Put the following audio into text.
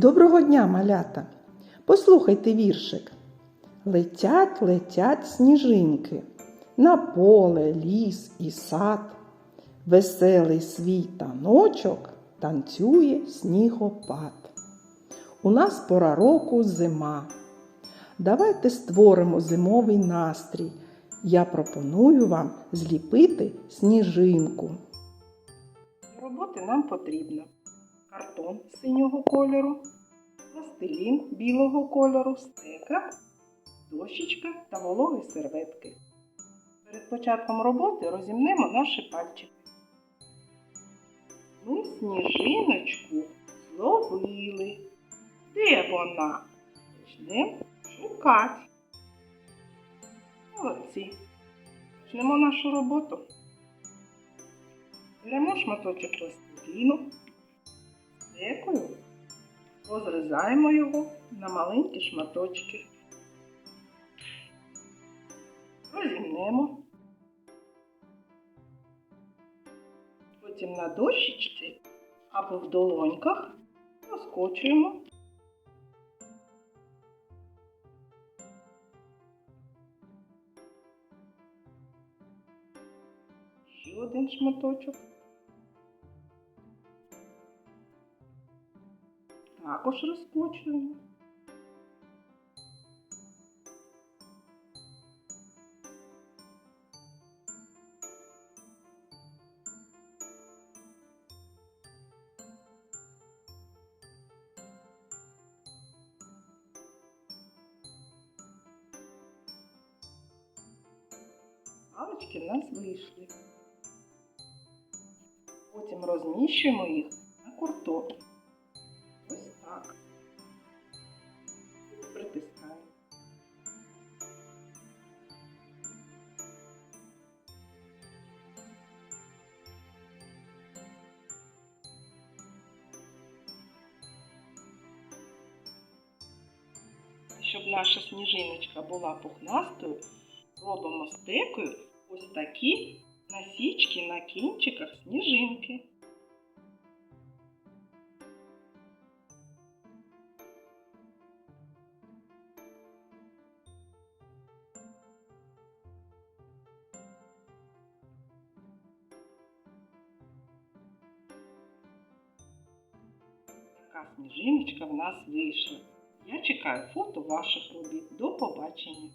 Доброго дня, малята! Послухайте віршик. Летять, летять сніжинки на поле, ліс і сад. Веселий свій таночок танцює снігопад. У нас пора року зима. Давайте створимо зимовий настрій. Я пропоную вам зліпити сніжинку. Роботи нам потрібно картон синього кольору, пластилін білого кольору, стека, дощечка та вологі серветки. Перед початком роботи розімнемо наші пальчики. Ми сніжиночку зловили. Де вона? Почнемо шукати. Молодці. Почнемо нашу роботу. Беремо шматочок пластиліну, стекою, розрізаємо його на маленькі шматочки. Розімнемо. Потім на дощечці або в долоньках розкочуємо. Ще один шматочок. Також розкочуємо. Галочки в нас вийшли. Потім розміщуємо їх на курток. Щоб наша сніжиночка була пухнастою, робимо стекою ось такі насічки на кінчиках сніжинки. Така сніжиночка в нас вийшла. Чекаю фото ваших робіт. До побачення!